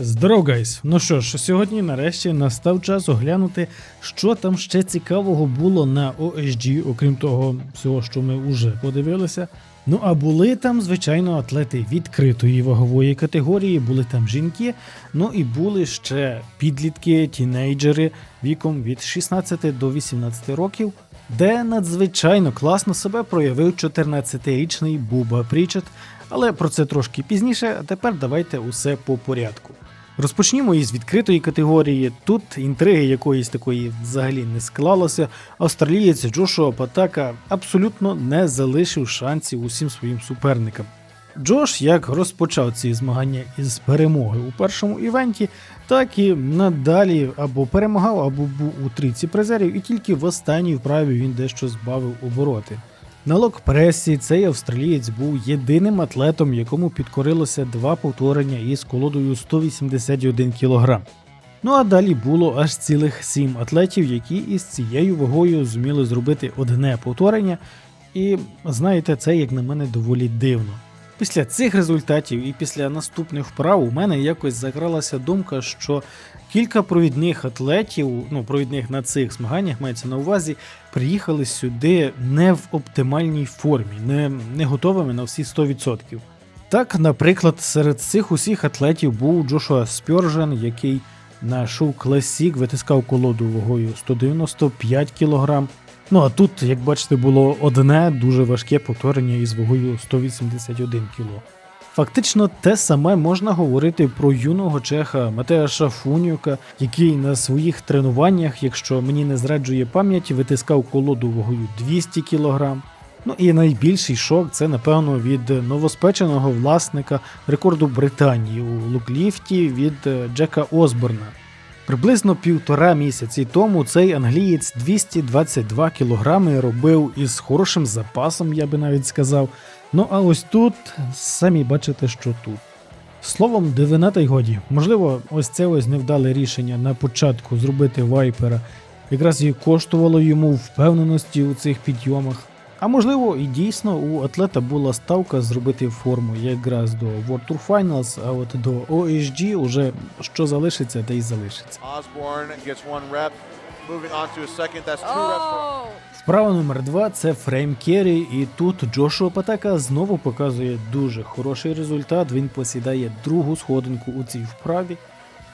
Здоров, гайс! Ну що ж, сьогодні нарешті настав час оглянути, що там ще цікавого було на OSG, окрім того всього, що ми вже подивилися. Ну а були там, звичайно, атлети відкритої вагової категорії, були там жінки, ну і були ще підлітки, тінейджери віком від 16 до 18 років, де надзвичайно класно себе проявив 14-річний Буба Прічет, але про це трошки пізніше, а тепер давайте усе по порядку. Розпочнімо із відкритої категорії. Тут інтриги якоїсь такої взагалі не склалося. Австралієць Джошуа Патака абсолютно не залишив шансів усім своїм суперникам. Джош як розпочав ці змагання із перемоги у першому івенті, так і надалі або перемагав, або був у трійці призерів, і тільки в останній вправі він дещо збавив обороти. На локпресі цей австралієць був єдиним атлетом, якому підкорилося два повторення із колодою 181 кг. Ну а далі було аж цілих сім атлетів, які із цією вагою зуміли зробити одне повторення. І знаєте, це, як на мене, доволі дивно. Після цих результатів і після наступних вправ у мене якось загралася думка, що кілька провідних атлетів, ну провідних на цих змаганнях мається на увазі, приїхали сюди не в оптимальній формі, не, не готовими на всі 100%. Так, наприклад, серед цих усіх атлетів був Джошуа Спьоржен, який на шоу Classic витискав колоду вагою 195 кг. Ну а тут, як бачите, було одне дуже важке повторення із вагою 181 кг. Фактично те саме можна говорити про юного чеха Матеаша Фунюка, який на своїх тренуваннях, якщо мені не зраджує пам'ять, витискав колоду вагою 200 кг. Ну і найбільший шок це, напевно, від новоспеченого власника рекорду Британії у лукліфті від е, Джека Осборна. Приблизно півтора місяці тому цей англієць 222 кілограми робив із хорошим запасом, я би навіть сказав. Ну а ось тут самі бачите, що тут. Словом, дивина та й годі. Можливо, ось це ось невдале рішення на початку зробити вайпера, якраз і коштувало йому впевненості у цих підйомах. А можливо, і дійсно у атлета була ставка зробити форму якраз до World Tour Finals, а от до OSG уже що залишиться, те й залишиться. Oh, Вправа номер два це фрейм керрі, і тут Джошуа Патака знову показує дуже хороший результат. Він посідає другу сходинку у цій вправі.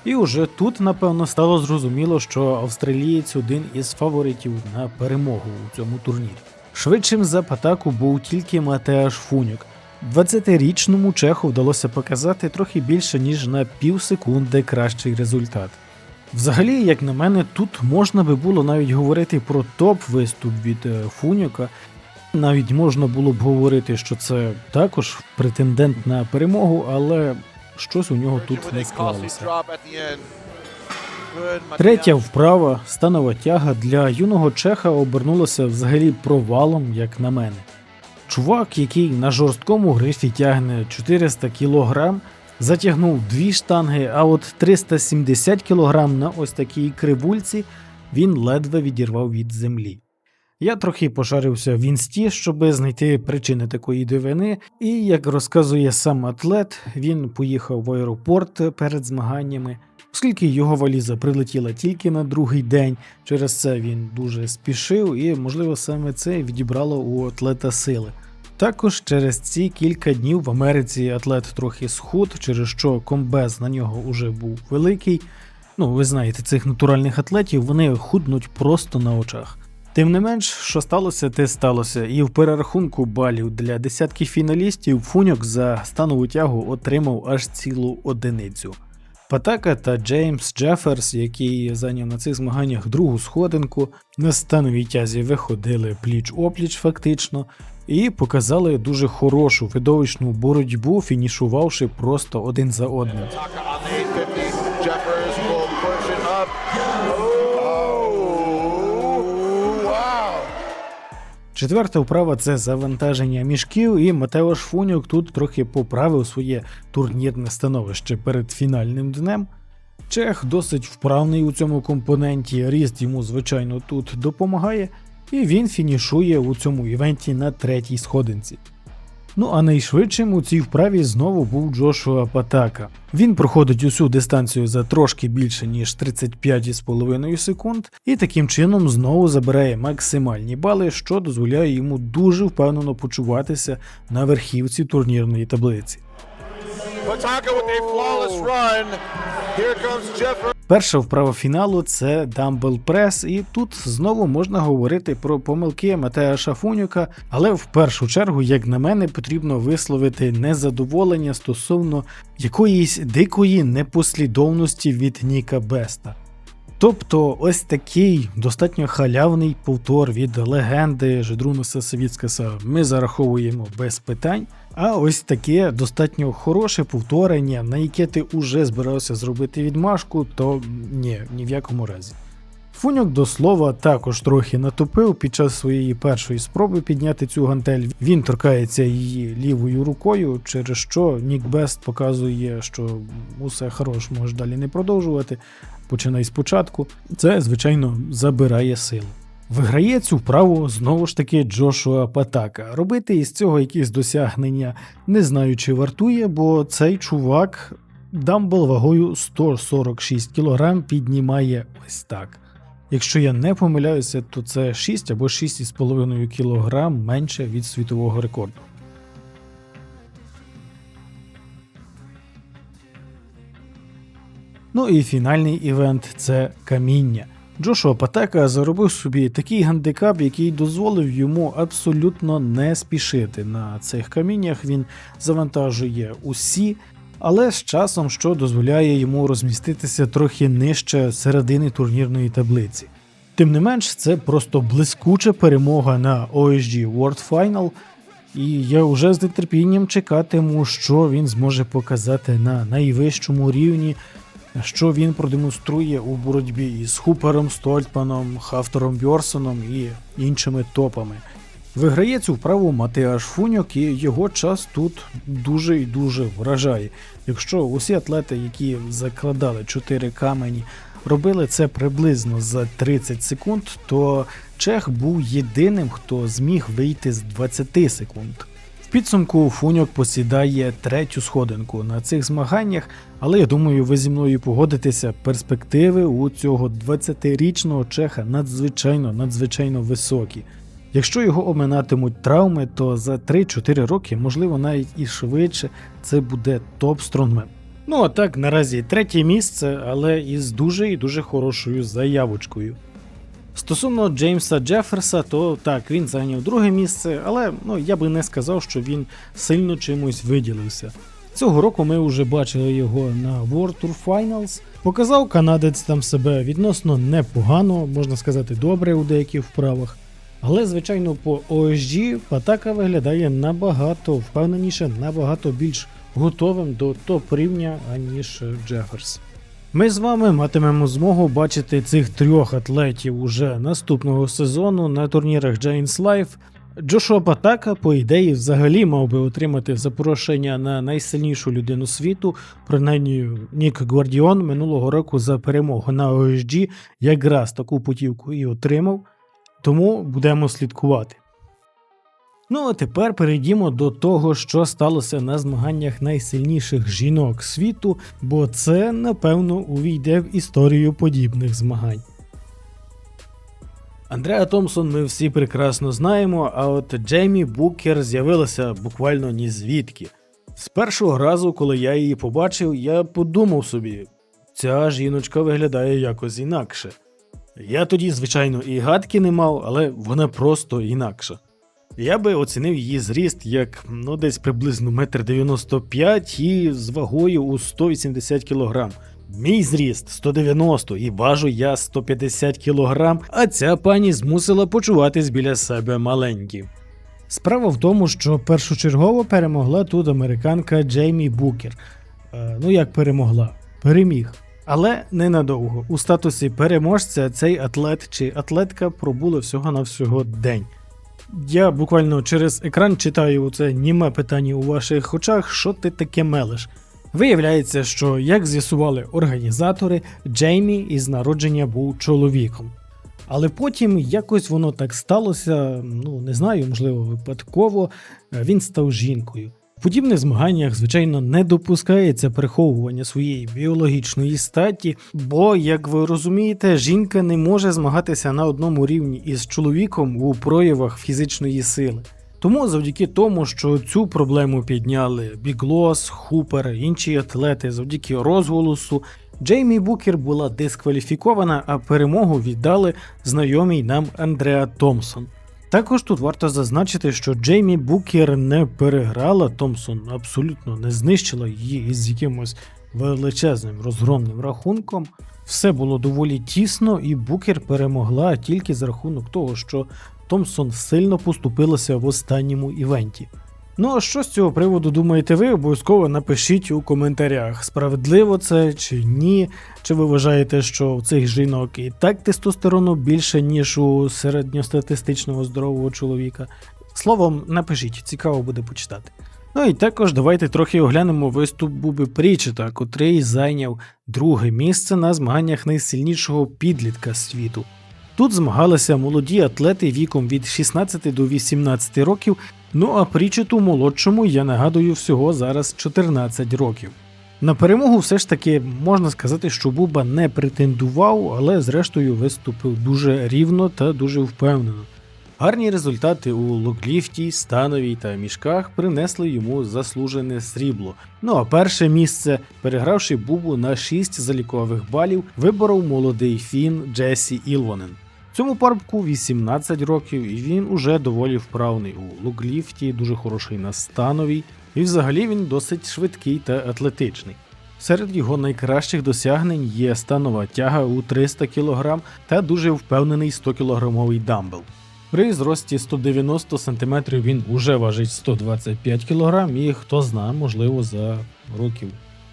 І уже тут, напевно, стало зрозуміло, що австралієць один із фаворитів на перемогу у цьому турнірі. Швидшим за Патаку був тільки Матеаш Фунюк. 20-річному чеху вдалося показати трохи більше, ніж на пів секунди кращий результат. Взагалі, як на мене, тут можна би було навіть говорити про топ-виступ від е, Фунюка. Навіть можна було б говорити, що це також претендент на перемогу, але щось у нього тут не склалося. Третя вправа, станова тяга для юного чеха обернулася взагалі провалом, як на мене. Чувак, який на жорсткому грифі тягне 400 кг, затягнув дві штанги, а от 370 кг на ось такій кривульці він ледве відірвав від землі. Я трохи пошарився в інсті, щоб знайти причини такої дивини, і як розказує сам атлет, він поїхав в аеропорт перед змаганнями. Оскільки його валіза прилетіла тільки на другий день, через це він дуже спішив, і, можливо, саме це відібрало у атлета сили. Також через ці кілька днів в Америці атлет трохи схуд, через що комбез на нього уже був великий. Ну, ви знаєте, цих натуральних атлетів вони худнуть просто на очах. Тим не менш, що сталося, те сталося, і в перерахунку балів для десятки фіналістів Фуньок за станову тягу отримав аж цілу одиницю. Патака та Джеймс Джеферс, який зайняв на цих змаганнях другу сходинку, на становій тязі виходили пліч-опліч фактично, і показали дуже хорошу видовищну боротьбу, фінішувавши просто один за одним. Четверта вправа це завантаження мішків, і Матеош Фунюк тут трохи поправив своє турнірне становище перед фінальним днем. Чех досить вправний у цьому компоненті, ріст йому, звичайно, тут допомагає, і він фінішує у цьому івенті на третій сходинці. Ну а найшвидшим у цій вправі знову був Джошуа Патака. Він проходить усю дистанцію за трошки більше ніж 35,5 секунд, і таким чином знову забирає максимальні бали, що дозволяє йому дуже впевнено почуватися на верхівці турнірної таблиці. Pataka with a flawless run. Here comes Jeffer. Перша вправа фіналу це дамбл прес, і тут знову можна говорити про помилки Матея Шафунюка, але в першу чергу, як на мене, потрібно висловити незадоволення стосовно якоїсь дикої непослідовності від Ніка Беста. Тобто ось такий достатньо халявний повтор від легенди Жедрунуса Савіцкаса ми зараховуємо без питань. А ось таке достатньо хороше повторення, на яке ти уже збирався зробити відмашку, то ні, ні в якому разі. Фуньок до слова також трохи натупив під час своєї першої спроби підняти цю гантель. Він торкається її лівою рукою, через що Нік Бест показує, що усе хорош, може далі не продовжувати. Починай спочатку. Це, звичайно, забирає сили. Виграє цю вправу знову ж таки Джошуа Патака. Робити із цього якісь досягнення не знаю, чи вартує, бо цей чувак дамбл вагою 146 кг піднімає ось так. Якщо я не помиляюся, то це 6 або 6,5 кг менше від світового рекорду. Ну і фінальний івент це каміння. Джошуа Патека заробив собі такий гандикап, який дозволив йому абсолютно не спішити на цих каміннях. Він завантажує усі, але з часом, що дозволяє йому розміститися трохи нижче середини турнірної таблиці. Тим не менш, це просто блискуча перемога на OSG World Final, і я вже з нетерпінням чекатиму, що він зможе показати на найвищому рівні що він продемонструє у боротьбі із Хупером, Стольтманом, Хафтором Бьорсоном і іншими топами. Виграє цю вправу Матеаш Фуньок, і його час тут дуже і дуже вражає. Якщо усі атлети, які закладали 4 камені, робили це приблизно за 30 секунд, то Чех був єдиним, хто зміг вийти з 20 секунд. Підсумку Фуньок посідає третю сходинку на цих змаганнях, але я думаю, ви зі мною погодитеся, перспективи у цього 20-річного чеха надзвичайно надзвичайно високі. Якщо його оминатимуть травми, то за 3-4 роки, можливо, навіть і швидше, це буде топ стронгмен. Ну а так, наразі третє місце, але із дуже і дуже хорошою заявочкою. Стосовно Джеймса Джеферса, то так, він зайняв друге місце, але ну, я би не сказав, що він сильно чимось виділився. Цього року ми вже бачили його на World Tour Finals. Показав канадець там себе відносно непогано, можна сказати, добре у деяких вправах. Але, звичайно, по OSG Патака виглядає набагато впевненіше, набагато більш готовим до топ рівня, аніж Джеферс. Ми з вами матимемо змогу бачити цих трьох атлетів уже наступного сезону на турнірах Giants Life. Джошуа Патака, по ідеї, взагалі мав би отримати запрошення на найсильнішу людину світу. Принаймні, Нік Гвардіон минулого року за перемогу на OSG якраз таку путівку і отримав. Тому будемо слідкувати. Ну а тепер перейдімо до того, що сталося на змаганнях найсильніших жінок світу, бо це, напевно, увійде в історію подібних змагань. Андреа Томпсон ми всі прекрасно знаємо, а от Джеймі Букер з'явилася буквально ні звідки. З першого разу, коли я її побачив, я подумав собі, ця жіночка виглядає якось інакше. Я тоді, звичайно, і гадки не мав, але вона просто інакша. Я би оцінив її зріст як ну, десь приблизно 1,95 м і з вагою у 180 кг. Мій зріст 190 і важу я 150 кг, а ця пані змусила почуватись біля себе маленьким. Справа в тому, що першочергово перемогла тут американка Джеймі Букер. Е, ну як перемогла? Переміг. Але ненадовго. У статусі переможця цей атлет чи атлетка пробули всього-навсього день. Я буквально через екран читаю це німе питання у ваших очах, що ти таке мелиш. Виявляється, що, як з'ясували організатори, Джеймі із народження був чоловіком. Але потім якось воно так сталося, ну не знаю, можливо, випадково. е, Він став жінкою. Подібних змаганнях, звичайно, не допускається приховування своєї біологічної статі, бо, як ви розумієте, жінка не може змагатися на одному рівні із чоловіком у проявах фізичної сили. Тому завдяки тому, що цю проблему підняли Біглос, Хупер, інші атлети, завдяки розголосу, Джеймі Букер була дискваліфікована, а перемогу віддали знайомий нам Андреа Томпсон. Також тут варто зазначити, що Джеймі Букер не переграла Томпсон, абсолютно не знищила її із якимось величезним розгромним рахунком. Все було доволі тісно, і Букер перемогла тільки за рахунок того, що Томпсон сильно поступилася в останньому івенті. Ну а що з цього приводу думаєте ви? Обов'язково напишіть у коментарях, справедливо це чи ні. Чи ви вважаєте, що у цих жінок і так тестостерону більше, ніж у середньостатистичного здорового чоловіка? Словом, напишіть, цікаво буде почитати. Ну і також давайте трохи оглянемо виступ Буби Прічета, котрий зайняв друге місце на змаганнях найсильнішого підлітка світу. Тут змагалися молоді атлети віком від 16 до 18 років, ну а Прічету молодшому, я нагадую, всього зараз 14 років. На перемогу все ж таки можна сказати, що Буба не претендував, але зрештою виступив дуже рівно та дуже впевнено. Гарні результати у локліфті, становій та мішках принесли йому заслужене срібло. Ну а перше місце, перегравши Бубу на 6 залікових балів, виборов молодий фін Джесі Ілвонен. Цьому парубку 18 років, і він уже доволі вправний у локліфті, дуже хороший на становій, і взагалі він досить швидкий та атлетичний. Серед його найкращих досягнень є станова тяга у 300 кг та дуже впевнений 100 кілограмовий дамбел. При зрості 190 см він уже важить 125 кг, і хто зна, можливо, за років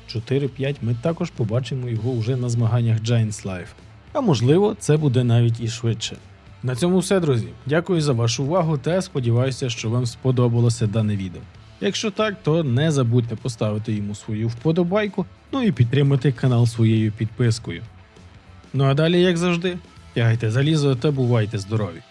4-5 ми також побачимо його вже на змаганнях Giants Life. А можливо, це буде навіть і швидше. На цьому все, друзі. Дякую за вашу увагу та сподіваюся, що вам сподобалося дане відео. Якщо так, то не забудьте поставити йому свою вподобайку, ну і підтримати канал своєю підпискою. Ну а далі, як завжди, тягайте залізо та бувайте здорові!